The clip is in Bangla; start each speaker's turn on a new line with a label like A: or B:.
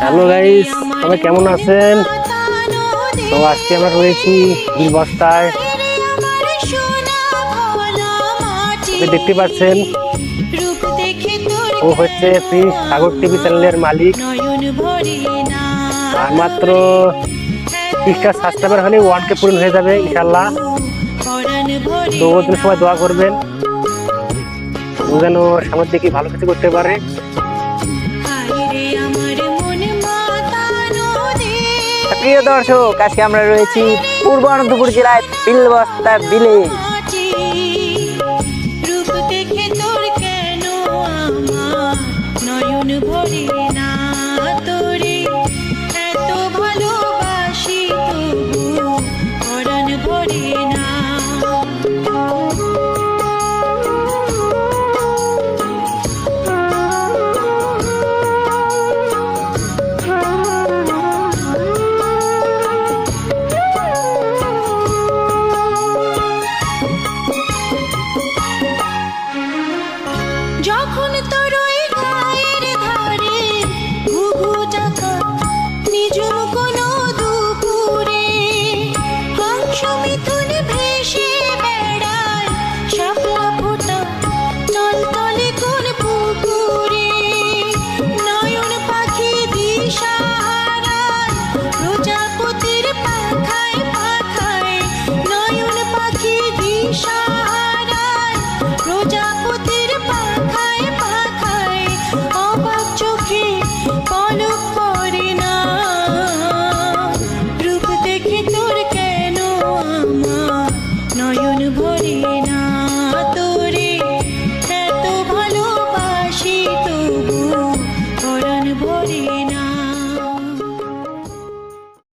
A: হ্যালো গাইস, সবাই কেমন আছেন? তো আজকে আমরা রয়েছি বস্তায় দেখতে পাচ্ছেন, ও হচ্ছে প্রিন্স সাগর টিভি চ্যানেলের মালিক। আর মাত্র তিরিশটা সাবস্ক্রাইবার হলে ওয়ান কে পূরণ হয়ে যাবে ইনশাল্লাহ তো জন্য সবাই দোয়া করবেন। ও যেন সামনের দিকে ভালো কিছু করতে পারে।
B: প্রিয় দর্শক আজকে আমরা রয়েছি পূর্ব অনন্তপুর জেলায় বিলবস্তা বিলে